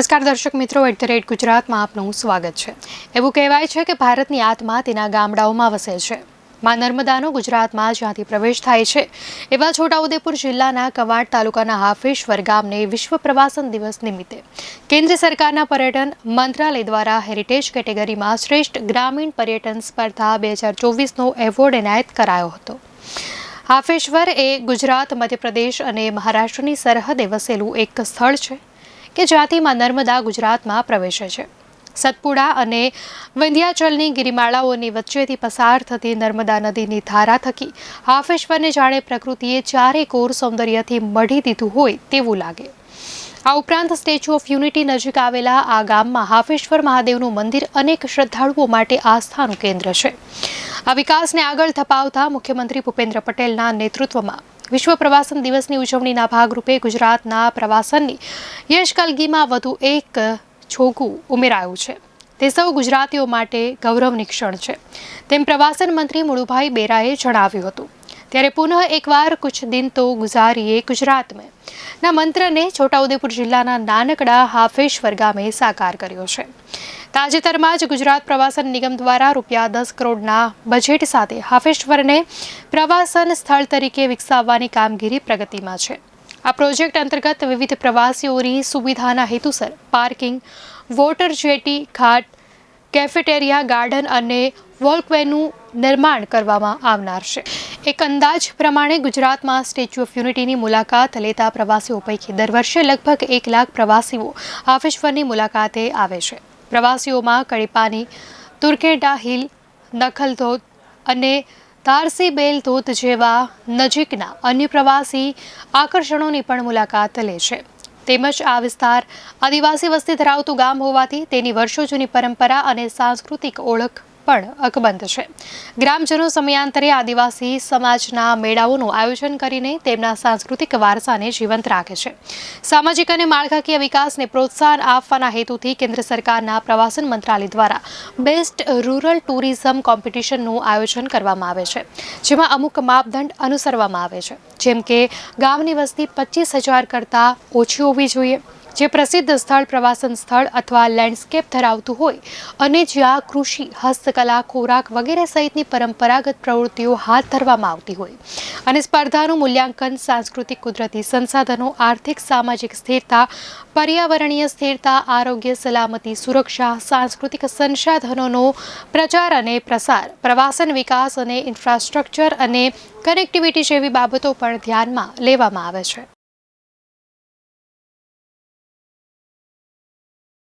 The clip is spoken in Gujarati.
નમસ્કાર દર્શક મિત્રો, એટ ધ રેટ ગુજરાતમાં આપનું સ્વાગત છે. એવું કહેવાય છે કે ભારતની આત્મા તેના ગામડાઓમાં વસે છે. મા નર્મદાનો ગુજરાતમાં જ્યાંથી પ્રવેશ થાય છે. એવા છોટાઉદેપુર જિલ્લાના કવાડ તાલુકાના હાફેશ્વર ગામને વિશ્વ પ્રવાસન દિવસ નિમિત્તે કેન્દ્ર સરકારના પર્યટન મંત્રાલય દ્વારા હેરિટેજ કેટેગરીમાં શ્રેષ્ઠ ગ્રામીણ પર્યટન સ્પર્ધા બે હજાર ચોવીસનો એવોર્ડ એનાયત કરાયો હતો. હાફેશ્વર એ ગુજરાત, મધ્યપ્રદેશ અને મહારાષ્ટ્રની સરહદે વસેલું એક સ્થળ છે. કે જ્યાંથીમાં નર્મદા ગુજરાતમાં પ્રવેશે છે. સતપુડા અને વિંધ્યાચલની ગિરિમાળાઓની વચ્ચેથી પસાર થતી નર્મદા નદીની ધારા થકી હાફેશ્વરને જાણે પ્રકૃતિએ ચારે કોર સૌંદર્યથી મઢી દીધું હોય તેવું લાગે. આ ઉપરાંત સ્ટેચ્યુ ઓફ યુનિટી નજીક આવેલા આ ગામમાં હાફેશ્વર મહાદેવનું મંદિર અનેક શ્રદ્ધાળુઓ માટે આસ્થાનું કેન્દ્ર છે. આ વિકાસને આગળ ધપાવતા મુખ્યમંત્રી ભૂપેન્દ્ર પટેલના નેતૃત્વમાં વિશ્વ પ્રવાસન દિવસની ઉજવણીના ભાગરૂપે ગુજરાતના પ્રવાસનની યશકલગીમાં વધુ એક છોગું ઉમેરાયું છે. તે સૌ ગુજરાતીઓ માટે ગૌરવની ક્ષણ છે. તેમ પ્રવાસન મંત્રી મુળુભાઈ બેરાએ જણાવ્યું હતું. ત્યારે પુનઃ એકવાર કુછ દિન તો ગુજારીએ ગુજરાત મેં ના મંત્રને છોટાઉદેપુર જિલ્લાના નાનકડા હાફેશ્વર ગામે સાકાર કર્યો છે. તાજેતરમાં જ ગુજરાત પ્રવાસન નિગમ દ્વારા રૂપિયા દસ કરોડના બજેટ સાથે હાફેશ્વરને પ્રવાસન સ્થળ તરીકે વિકસાવવાની કામગીરી પ્રગતિમાં છે. આ પ્રોજેક્ટ અંતર્ગત વિવિધ પ્રવાસીઓની સુવિધાના હેતુસર પાર્કિંગ, વોટર જેટી ઘાટ, કેફેટેરિયા ગાર્ડન અને વોલ્કવેનું નિર્માણ કરવામાં આવનાર છે. એક અંદાજ પ્રમાણે ગુજરાતમાં સ્ટેચ્યુ ઓફ યુનિટીની મુલાકાત લેતા પ્રવાસીઓ પૈકી દર વર્ષે લગભગ એક લાખ પ્રવાસીઓ હાફેશ્વરની મુલાકાતે આવે છે. પ્રવાસીઓમાં કડીપાની તુર્કેડા હિલ, નખલ ધોધ અને તારસી બેલ ધોધ જેવા નજીકના અન્ય પ્રવાસી આકર્ષણોની પણ મુલાકાત લે છે. તેમજ આ વિસ્તાર આદિવાસી વસ્તી ધરાવતું ગામ હોવાથી તેની વર્ષો જૂની પરંપરા અને સાંસ્કૃતિક ઓળખ પણ અકબંધ છે. ગ્રામજનો સમયાંતરે આદિવાસી સમાજના મેળાઓનું આયોજન કરીને તેમના સાંસ્કૃતિક વારસાને જીવંત રાખે છે. સામાજિક અને માળખાકીય વિકાસને પ્રોત્સાહન આપવાના હેતુથી કેન્દ્ર સરકારના પ્રવાસન મંત્રાલય દ્વારા બેસ્ટ રૂરલ ટુરિઝમ કોમ્પિટિશનનું આયોજન કરવામાં આવે છે, જેમાં અમુક માપદંડ અનુસરવામાં આવે છે. જેમ કે, ગામની વસ્તી પચીસ હજાર કરતાં ઓછી હોવી જોઈએ. જે પ્રસિદ્ધ સ્થળ, પ્રવાસન સ્થળ અથવા લેન્ડસ્કેપ ધરાવતું હોય અને જ્યાં કૃષિ, હસ્તકલા, ખોરાક વગેરે સહિતની પરંપરાગત પ્રવૃત્તિઓ હાથ ધરવામાં આવતી હોય. અને સ્પર્ધાનું મૂલ્યાંકન, સાંસ્કૃતિક કુદરતી સંસાધનો, આર્થિક, સામાજિક સ્થિરતા, પર્યાવરણીય સ્થિરતા, આરોગ્ય, સલામતી, સુરક્ષા, સાંસ્કૃતિક સંસાધનોનો પ્રચાર અને પ્રસાર, પ્રવાસન વિકાસ અને ઇન્ફ્રાસ્ટ્રક્ચર અને કનેક્ટિવિટી જેવી બાબતો પણ ધ્યાનમાં લેવામાં આવે છે.